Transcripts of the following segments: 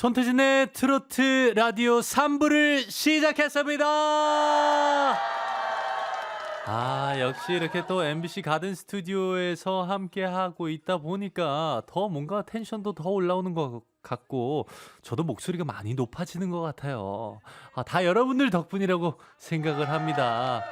손태진의 트로트 라디오 3부를 시작했습니다. 아, 역시 이렇게 또 MBC 가든 스튜디오에서 함께 하고 있다 보니까 더 뭔가 텐션도 더 올라오는 것 같고 저도 목소리가 많이 높아지는 것 같아요. 아, 다 여러분들 덕분이라고 생각을 합니다.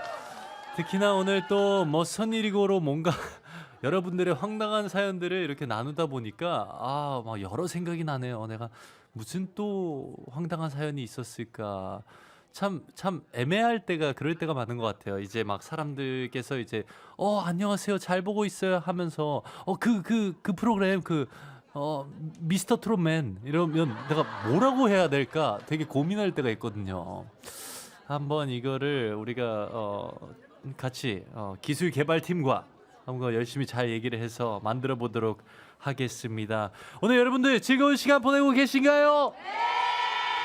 특히나 오늘 또뭐 선일이고로 뭔가 여러분들의 황당한 사연들을 이렇게 나누다 보니까 아, 막 여러 생각이 나네요. 내가 무슨 또 황당한 사연이 있었을까? 참, 참 애매할 때가 그럴 때가 많은 것 같아요. 이제 막 사람들께서 이제 어, 안녕하세요. 잘 보고 있어요 하면서 어, 그, 그, 그 프로그램 그 어, 미스터 트롯맨 이러면 내가 뭐라고 해야 될까 되게 고민할 때가 있거든요. 한번 이거를 우리가 어, 같이 어, 기술 개발팀과 한번 열심히 잘 얘기를 해서 만들어 보도록 하겠습니다. 오늘 여러분들 즐거운 시간 보내고 계신가요?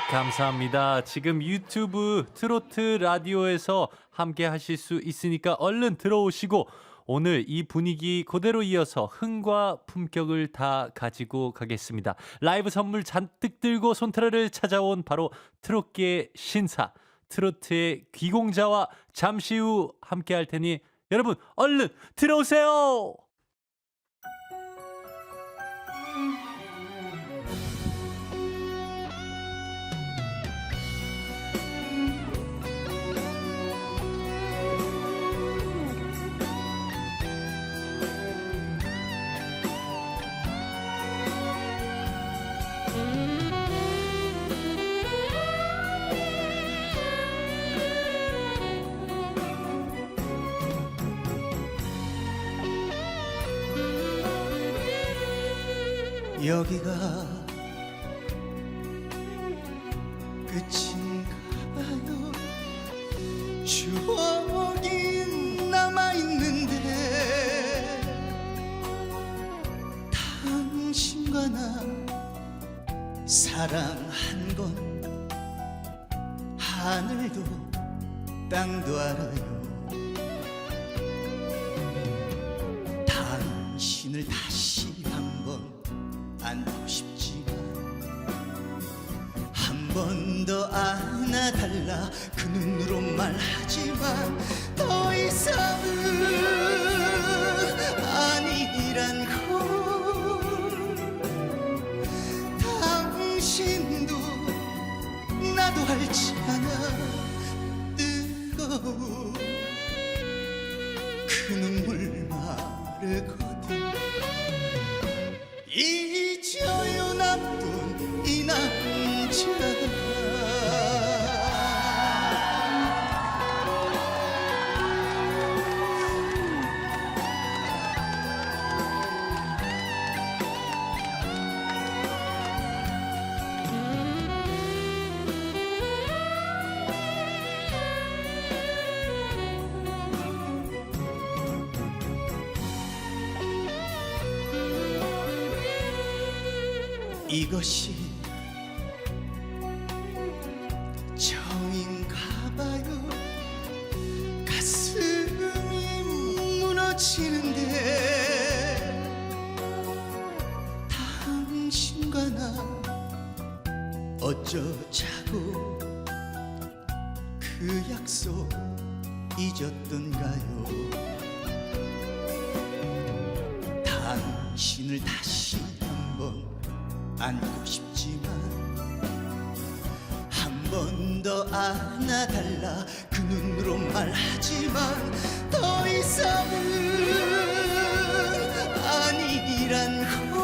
감사합니다. 지금 유튜브 트로트 라디오에서 함께 하실 수 있으니까 얼른 들어오시고 오늘 이 분위기 그대로 이어서 흥과 품격을 다 가지고 가겠습니다. 라이브 선물 잔뜩 들고 손트라를 찾아온 바로 트롯계의 신사 트로트의 귀공자와 잠시 후 함께 할 테니 여러분 얼른 들어오세요. 여기가 끝인가 봐요? 추억이 남아있는데 당신과 나 사랑한 건 하늘도 땅도 알아요 이것이 싶지만 한 번 더 안아달라. 그 눈으로 말하지만 더 이상은 아니란 걸.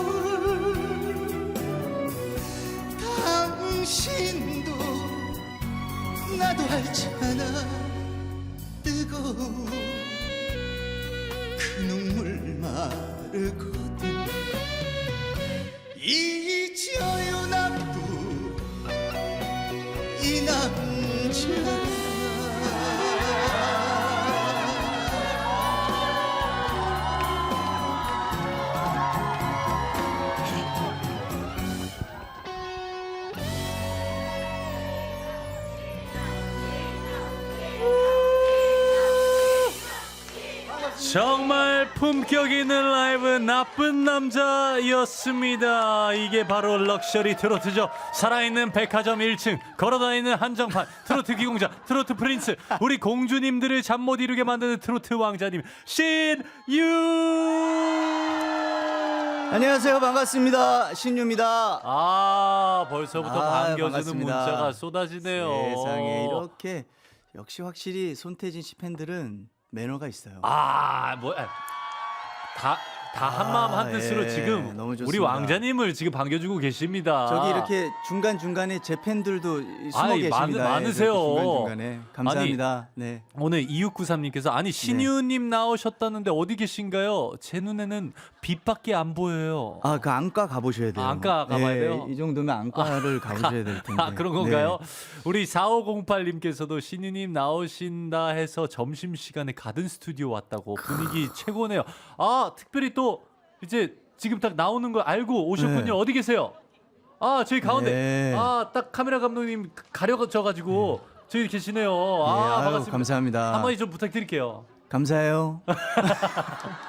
당신도 나도 알잖아. 뜨거운 그 눈물 마르거 정말 품격 있는 라이브 나쁜 남자였습니다. 이게 바로 럭셔리 트로트죠. 살아있는 백화점 1층, 걸어다니는 한정판, 트로트 기공자, 트로트 프린스, 우리 공주님들을 잠 못 이루게 만드는 트로트 왕자님, 신유! 안녕하세요. 반갑습니다. 신유입니다. 아, 벌써부터 아, 반겨주는 반갑습니다. 문자가 쏟아지네요. 세상에 이렇게 역시 확실히 손태진 씨 팬들은 매너가 있어요. 아, 뭐, 다, 다 한마음 아, 한뜻으로 예, 지금 너무 우리 좋습니다. 왕자님을 지금 반겨주고 계십니다. 저기 이렇게 중간 중간에 제 팬들도 숨어 아이, 계십니다. 많- 예, 많으세요. 중간 중간에 감사합니다. 네. 오늘 2693님께서 아니 신유님 나오셨다는데 어디 계신가요? 제 눈에는 빛밖에 안 보여요. 아, 그 안과 가보셔야 돼요. 아, 안과 가봐야 예, 돼요? 이 정도면 안과를 가보셔야 될 텐데. 아 그런 건가요? 네. 우리 4508님께서도 신유님 나오신다 해서 점심 시간에 가든 스튜디오 왔다고 분위기 최고네요. 아 특별히 또 이제 지금 딱 나오는 거 알고 오셨군요. 네. 어디 계세요? 아 저희 가운데 네. 아딱 카메라 감독님 가려져 가지고 저기 계시네요. 예, 아 아유, 반갑습니다. 감사합니다. 한마디 좀 부탁드릴게요. 감사해요.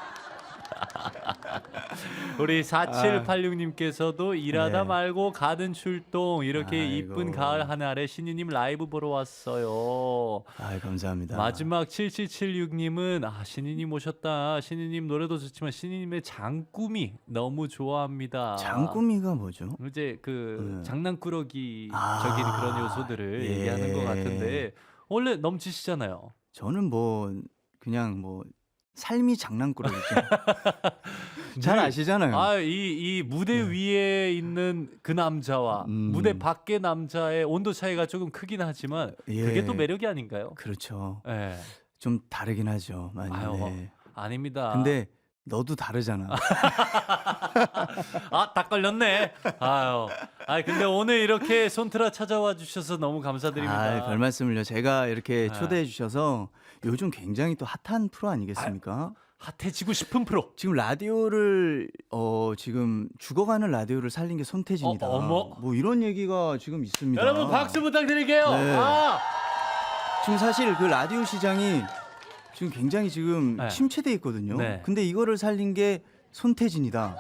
우리 4786님께서도 일하다 네. 말고 가든 출동 이렇게 아이고. 이쁜 가을 하늘에 신유님 라이브 보러 왔어요. 아, 감사합니다. 마지막 7776님은 아 신이님 오셨다. 신이님 노래도 좋지만 신이님의 장꾸미 너무 좋아합니다. 장꾸미가 뭐죠? 이제 그 네. 장난꾸러기 아, 적인 그런 요소들을 예. 얘기하는 것 같은데 원래 넘치시잖아요. 저는 뭐 그냥 뭐 삶이 장난꾸러기죠. 잘 아시잖아요. 아, 이, 이 무대 위에 있는 그 남자와 음. 무대 밖의 남자의 온도 차이가 조금 크긴 하지만 그게 예. 또 매력이 아닌가요? 그렇죠. 예. 좀 다르긴 하죠. 많이. 아유, 네. 아닙니다. 근데 너도 다르잖아. 아, 딱 걸렸네. 아유. 아, 근데 오늘 이렇게 손트라 찾아와 주셔서 너무 감사드립니다. 아, 별 말씀을요. 제가 이렇게 네. 초대해 주셔서 요즘 굉장히 또 핫한 프로 아, 아니겠습니까? 핫해지고 싶은 프로. 지금 라디오를 어 지금 죽어가는 라디오를 살린 게 손태진이다. 어, 어머. 뭐 이런 얘기가 지금 있습니다. 여러분 박수 부탁드릴게요. 네. 아, 지금 사실 그 라디오 시장이 지금 굉장히 지금 네. 침체돼 있거든요. 네. 근데 이거를 살린 게 손태진이다.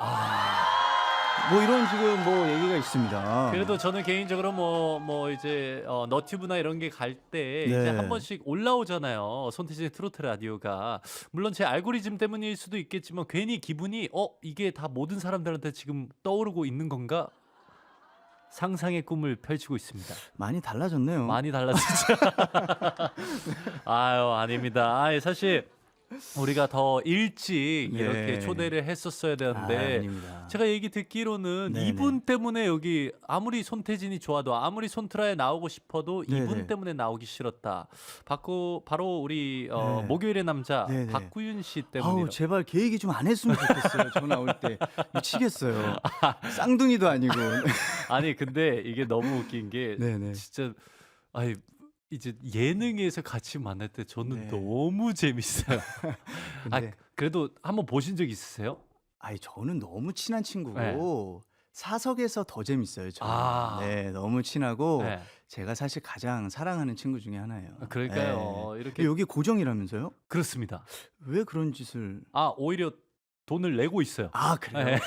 아. 뭐 이런 지금 뭐 얘기가 있습니다. 그래도 저는 개인적으로 뭐 뭐 이제 어, 너튜브나 이런 게 갈 때 이제 네. 한 번씩 올라오잖아요. 손태진의 트로트 라디오가 물론 제 알고리즘 때문일 수도 있겠지만 괜히 기분이 어 이게 다 모든 사람들한테 지금 떠오르고 있는 건가 상상의 꿈을 펼치고 있습니다. 많이 달라졌네요. 많이 달라지죠. 아유 아닙니다. 아 사실 우리가 더 일찍 네. 이렇게 초대를 했었어야 아, 되는데 아닙니다. 제가 얘기 듣기로는 네네. 이분 때문에 여기 아무리 손태진이 좋아도 아무리 손트라에 나오고 싶어도 이분 네네. 때문에 나오기 싫었다. 바꾸 바로 우리 어, 네. 목요일의 남자 네 네. 박구윤 씨 때문에 아우 제발 계획이 좀 안 했으면 좋겠어요. 전화 올 때 미치겠어요. 쌍둥이도 아니고. 아니 근데 이게 너무 웃긴 게 네네. 진짜 아니 이제 예능에서 같이 만날 때 저는 네. 너무 재밌어요. 아 근데 그래도 한번 보신 적 있으세요? 아니 저는 너무 친한 친구고 네. 사석에서 더 재밌어요. 저는. 아. 네, 너무 친하고 네. 제가 사실 가장 사랑하는 친구 중에 하나예요. 그러니까요. 네. 이렇게 여기 고정이라면서요? 그렇습니다. 왜 그런 짓을? 아 오히려 돈을 내고 있어요. 아 그래요? 네.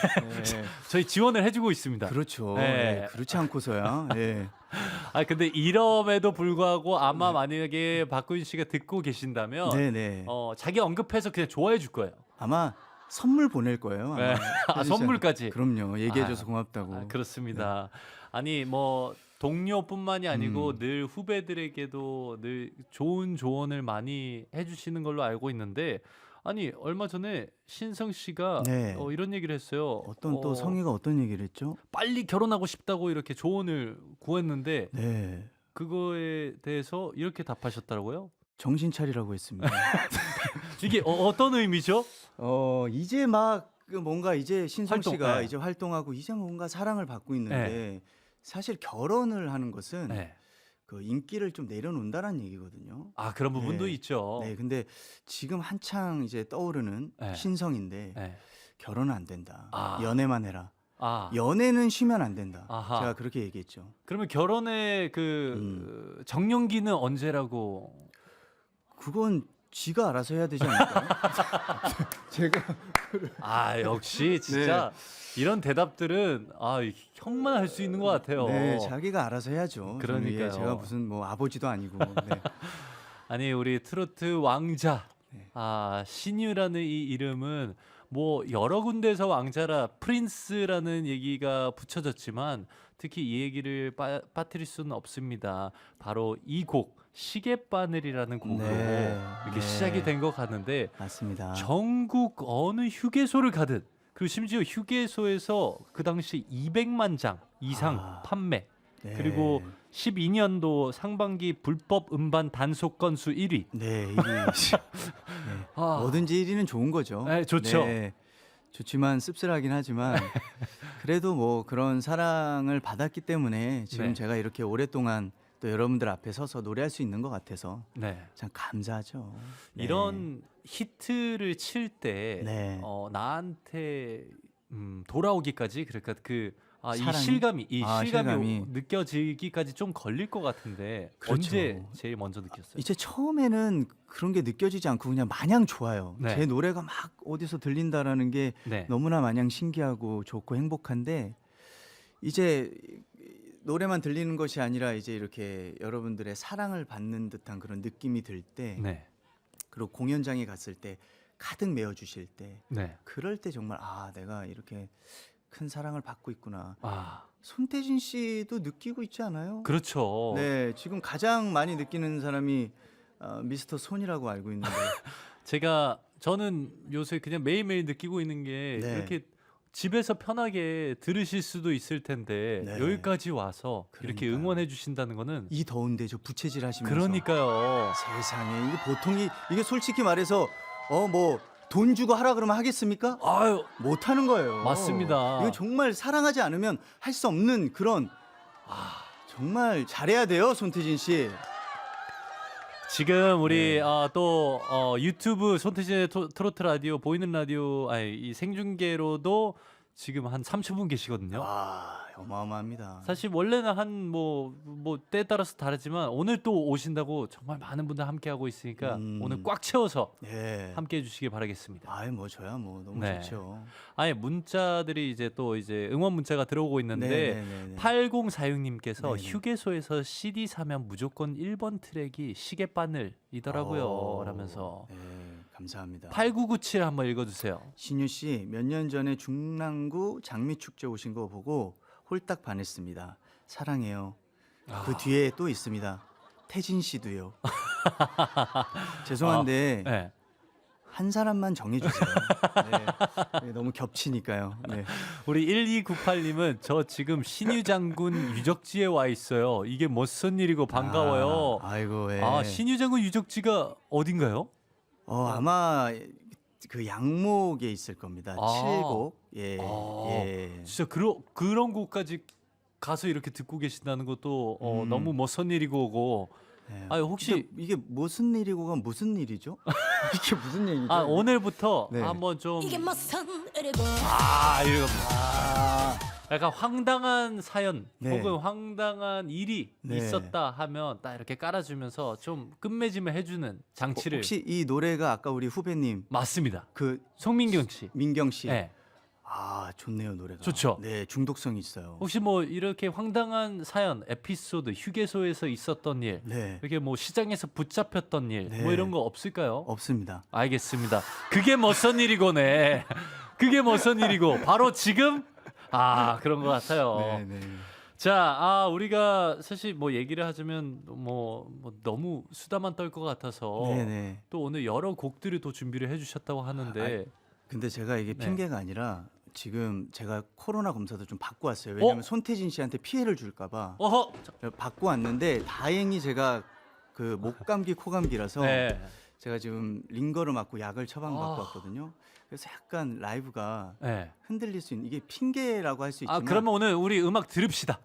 네. 저희 지원을 해주고 있습니다. 그렇죠. 네. 네, 그렇지 않고서야. 네. 아 근데 이럼에도 불구하고 아마 네. 만약에 박구윤 씨가 듣고 계신다면 네네. 어 자기 언급해서 그냥 좋아해 줄 거예요. 아마 선물 보낼 거예요. 아마. 네. 아. 선물까지. 그럼요. 얘기해줘서 아, 고맙다고. 아, 그렇습니다. 아니 뭐 동료뿐만이 아니고 음. 늘 후배들에게도 늘 좋은 조언을 많이 해주시는 걸로 알고 있는데 아니 얼마 전에 신성 씨가 네. 어, 이런 얘기를 했어요. 어떤 또 어, 성희가 어떤 얘기를 했죠? 빨리 결혼하고 싶다고 이렇게 조언을 구했는데 네. 그거에 대해서 이렇게 답하셨더라고요. 정신 차리라고 했습니다. 이게 어, 떤 의미죠? 어 이제 막그 뭔가 이제 신성 활동, 씨가 네. 이제 활동하고 이제 뭔가 사랑을 받고 있는데 사실 결혼을 하는 것은 네. 그 인기를 좀 내려놓는다는 얘기거든요. 아 그런 부분도 네. 있죠. 네, 근데 지금 한창 이제 떠오르는 네. 신성인데 네. 결혼은 안 된다. 아. 연애만 해라. 아 연애는 쉬면 안 된다. 아하. 제가 그렇게 얘기했죠. 그러면 결혼의 그 음. 정년기는 언제라고? 그건 쥐가 알아서 해야 되지 않을까요? 제가 아 역시 진짜 이런 대답들은 아 형만 할 수 있는 것 같아요. 네, 자기가 알아서 해야죠. 저는 그러니까요. 제가 무슨 뭐 아버지도 아니고. 네. 아니 우리 트로트 왕자 네. 아 신유라는 이 이름은 뭐 여러 군데서 왕자라 프린스라는 얘기가 붙여졌지만 특히 이 얘기를 빠, 빠뜨릴 수는 없습니다. 바로 이 곡 시계 바늘이라는 곡으로 네. 이렇게 네. 시작이 된 것 같는데 맞습니다. 전국 어느 휴게소를 가든 그리고 심지어 휴게소에서 그 당시 200만 장 이상 아. 판매 네. 그리고 12년도 상반기 불법 음반 단속 건수 1위. 네, 1위. 아, 뭐든지 1위는 좋은 거죠. 네, 좋죠. 좋지만 씁쓸하긴 하지만 그래도 뭐 그런 사랑을 받았기 때문에 지금 네. 제가 이렇게 오랫동안 또 여러분들 앞에 서서 노래할 수 있는 것 같아서 네. 참 감사하죠. 네. 이런 히트를 칠때 네. 어, 나한테 음, 돌아오기까지 그러니까 그 아, 이 사랑이? 실감이 이 아, 실감이, 실감이. 느껴지기까지 좀 걸릴 것 같은데 그렇죠. 언제 제일 먼저 느꼈어요? 이제 처음에는 그런 게 느껴지지 않고 그냥 마냥 좋아요. 네. 제 노래가 막 어디서 들린다라는 게 네. 너무나 마냥 신기하고 좋고 행복한데 이제 노래만 들리는 것이 아니라 이제 이렇게 여러분들의 사랑을 받는 듯한 그런 느낌이 들 때 네. 그리고 공연장에 갔을 때 가득 메워 주실 때 네. 그럴 때 정말 아 내가 이렇게 큰 사랑을 받고 있구나. 아, 손태진 씨도 느끼고 있지 않아요? 그렇죠. 네, 지금 가장 많이 느끼는 사람이 어, 미스터 손이라고 알고 있는데 제가 저는 요새 그냥 매일매일 느끼고 있는 게 네. 이렇게 집에서 편하게 들으실 수도 있을 텐데 네. 여기까지 와서 이렇게 그러니까요. 응원해 주신다는 거는 이 더운데 저 부채질 하시면서 그러니까요. 세상에 이게 보통이 이게 솔직히 말해서 어 뭐 돈 주고 하라 그러면 하겠습니까? 아유, 못 하는 거예요. 맞습니다. 이건 정말 사랑하지 않으면 할 수 없는 그런 아, 정말 잘해야 돼요, 손태진 씨. 지금 우리 네. 아, 또 어, 유튜브 손태진의 토- 트로트 라디오 보이는 라디오 아니 이 생중계로도 지금 한 3천 분 계시거든요. 와, 어마어마합니다. 사실 원래는 한 뭐 뭐 때에 따라서 다르지만 오늘 또 오신다고 정말 많은 분들 함께 하고 있으니까 음. 오늘 꽉 채워서 예. 함께 해주시길 바라겠습니다. 아이 뭐 저야 뭐 너무 네. 좋죠. 아예 문자들이 이제 또 이제 응원 문자가 들어오고 있는데 네네네네. 8046님께서 네네. 휴게소에서 CD 사면 무조건 1번 트랙이 시계바늘이더라고요. 어, 라면서 네, 감사합니다. 8997 한번 읽어주세요. 신유 씨 몇 년 전에 중랑구 장미 축제 오신 거 보고 홀딱 반했습니다. 사랑해요. 아. 그 뒤에 또 있습니다. 태진 씨도요. 죄송한데 네. 한 사람만 정해주세요. 네. 네, 너무 겹치니까요. 네. 우리 1298님은 저 지금 신유 장군 유적지에 와 있어요. 이게 무슨 일이고 반가워요. 아, 아이고, 예. 아, 신유 장군 유적지가 어딘가요? 어, 아마 그 양목에 있을 겁니다. 아. 칠곡. 예. 아. 예. 진짜 그런 그런 곳까지 가서 이렇게 듣고 계신다는 것도 어, 음. 너무 무슨 일이고 네. 아 혹시 근데 이게 무슨 일이고가 무슨 일이죠? 이게 무슨 얘기죠? 아 오늘부터 네. 한번 좀 이게 무슨 일이고 아, 이거 아, 약간 황당한 사연 네. 혹은 황당한 일이 네. 있었다 하면 딱 이렇게 깔아주면서 좀 끝맺음을 해주는 장치를 혹시 이 노래가 아까 우리 후배님 맞습니다. 그 송민경 씨. 민경 씨. 네. 아 좋네요 노래가. 좋죠. 네 중독성이 있어요. 혹시 뭐 이렇게 황당한 사연, 에피소드, 휴게소에서 있었던 일, 네 이렇게 뭐 시장에서 붙잡혔던 일, 네. 뭐 이런 거 없을까요? 없습니다. 알겠습니다. 그게 무슨 일이고네. 그게 무슨 일이고 바로 지금 아 그런 것 같아요. 네 네. 자, 아 우리가 사실 뭐 얘기를 하자면 뭐, 뭐 너무 수다만 떨 것 같아서 네네. 또 오늘 여러 곡들을 또 준비를 해주셨다고 하는데 근데 제가 이게 네. 핑계가 아니라 지금 제가 코로나 검사도 좀 받고 왔어요. 왜냐면 어? 손태진 씨한테 피해를 줄까봐 어허, 받고 왔는데 다행히 제가 그 목 감기 코 감기라서 네, 제가 지금 링거를 맞고 약을 처방받고 아. 왔거든요. 그래서 약간 라이브가 네. 흔들릴 수 있는 이게 핑계라고 할 수 아 있지만 그러면 오늘 우리 음악 들읍시다.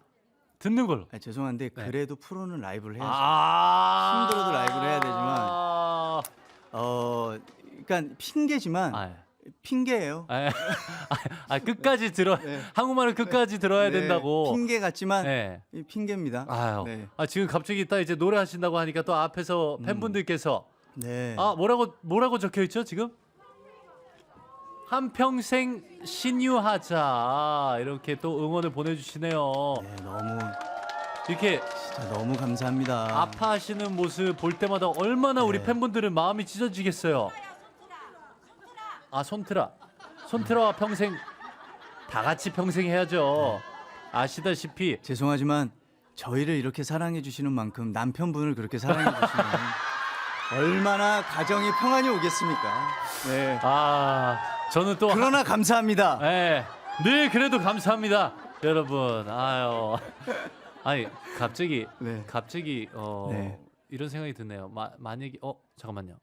듣는 걸로. 아니, 죄송한데 네. 그래도 프로는 라이브를 해야죠. 아 힘들어도 라이브를 해야 되지만. 아, 어, 그러니까 핑계지만 아, 핑계예요. 아, 아, 끝까지 들어 네. 한국말을 끝까지 들어야 네, 된다고. 핑계 같지만 네. 이 핑계입니다. 아유. 네. 아 지금 갑자기 딱 이제 노래 하신다고 하니까 또 앞에서 팬분들께서 네. 아 뭐라고 뭐라고 적혀 있죠 지금? 한 평생 신유하자 이렇게 또 응원을 보내주시네요. 네, 너무 이렇게 진짜 너무 감사합니다. 아파하시는 모습 볼 때마다 얼마나 우리 네. 팬분들은 마음이 찢어지겠어요. 아 손트라, 손트라와 평생 다 같이 평생 해야죠. 아시다시피 죄송하지만 저희를 이렇게 사랑해 주시는 만큼 남편분을 그렇게 사랑해 주시면 얼마나 가정이 평안이 오겠습니까? 네. 아 저는 또 그러나 감사합니다. 네, 늘 그래도 감사합니다, 여러분. 아유, 아니 갑자기 네. 갑자기 어 네. 이런 생각이 드네요. 마, 만약에 어 잠깐만요.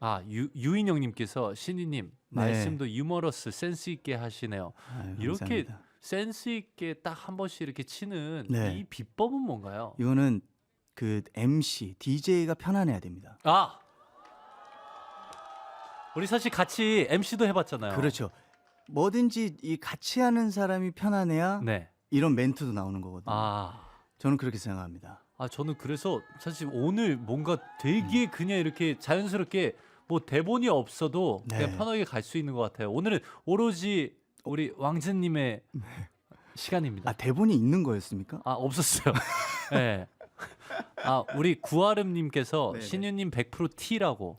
아 유, 유인영 님께서 신이님 네. 말씀도 유머러스 센스 있게 하시네요. 아유, 이렇게 감사합니다. 센스 있게 딱 한 번씩 이렇게 치는 네. 이 비법은 뭔가요? 이거는 그 MC, DJ가 편안해야 됩니다. 아 우리 사실 같이 MC도 해봤잖아요. 그렇죠. 뭐든지 이 같이 하는 사람이 편안해야 네. 이런 멘트도 나오는 거거든요. 아. 저는 그렇게 생각합니다. 아 저는 그래서 사실 오늘 뭔가 되게 그냥 이렇게 자연스럽게 뭐 대본이 없어도 네. 그냥 편하게 갈 수 있는 것 같아요. 오늘은 오로지 우리 왕즈님의 시간입니다. 아 대본이 있는 거였습니까? 아 없었어요. 네. 아 우리 구아름님께서 네네. 신유님 100% T라고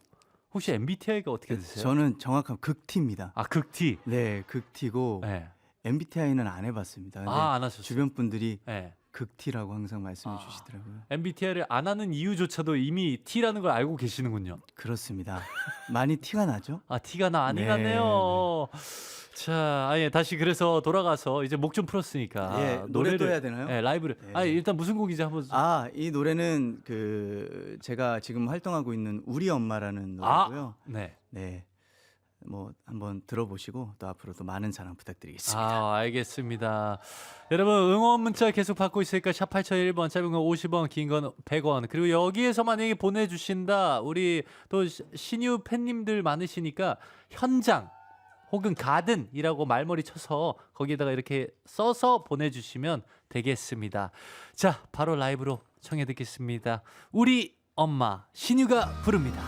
혹시 MBTI가 어떻게 되세요? 저는 정확한 극티입니다. 아 극T. 네, 극티고 네. MBTI는 안 해봤습니다. 근데 아 안 하셨어요. 주변 분들이 네. 극티라고 항상 말씀해 아. 주시더라고요. MBTI를 안 하는 이유조차도 이미 T라는 걸 알고 계시는군요. 그렇습니다. 많이 티가 나죠? 아 티가 나안 네, 나네요. 자, 아예 다시 그래서 돌아가서 이제 목 좀 풀었으니까 예, 노래도 해야 되나요? 네, 라이브를. 네. 아 일단 무슨 곡인지 한번. 아, 이 노래는 그 제가 지금 활동하고 있는 우리 엄마라는 아! 노래고요. 네. 네. 뭐 한번 들어보시고 또 앞으로도 많은 사랑 부탁드리겠습니다. 아 알겠습니다. 여러분 응원 문자 계속 받고 있으니까 샵 8001번 짧은 건 50원 긴 건 100원 그리고 여기에서 만약에 보내 주신다 우리 또 시- 신유 팬님들 많으시니까 현장 혹은 가든이라고 말머리 쳐서 거기에다가 이렇게 써서 보내 주시면 되겠습니다. 자 바로 라이브로 청해 듣겠습니다. 우리 엄마 신유가 부릅니다.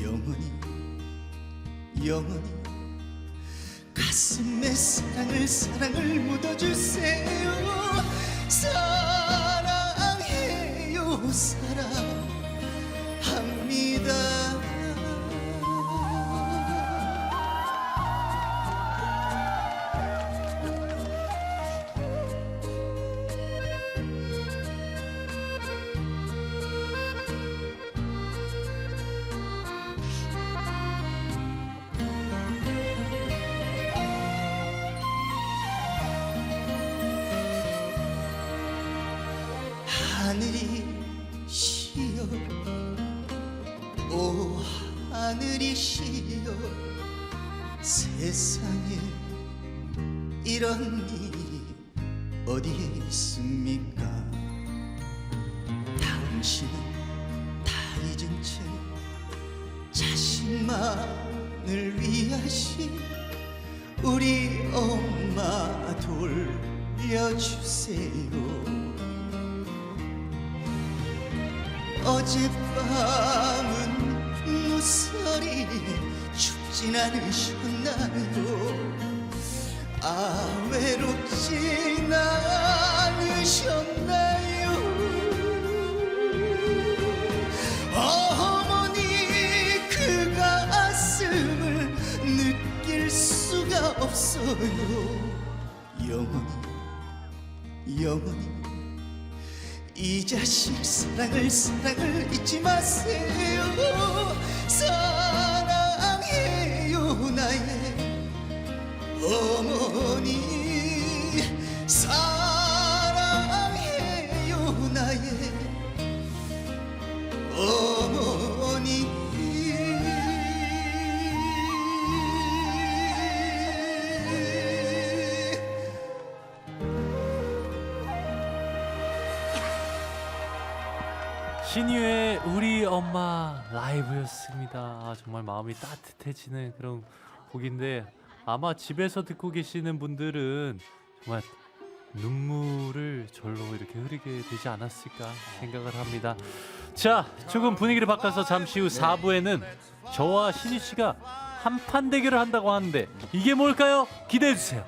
영원히 영원히 가슴에 사랑을 사랑을 묻어주세요 하늘이 시여 오 하늘이 시여 세상에 이런 일이 어디에 있습니까? 당신은 다 잊은 채 자신만을 위하신 우리 엄마 돌려주세요 어젯밤은 무서리 춥진 않으셨나요? 아 외롭진 않으셨나요? 어머니 그 가슴을 느낄 수가 없어요. 영원히 영원히 이 자식 사랑을 사랑을 잊지 마세요. 사랑해요 나의 어머니. 사랑 신유의 우리 엄마 라이브였습니다. 아, 정말 마음이 따뜻해지는 그런 곡인데 아마 집에서 듣고 계시는 분들은 정말 눈물을 절로 이렇게 흐르게 되지 않았을까 생각을 합니다. 자, 조금 분위기를 바꿔서 잠시 후 4부에는 저와 신유 씨가 한판 대결을 한다고 하는데 이게 뭘까요? 기대해 주세요.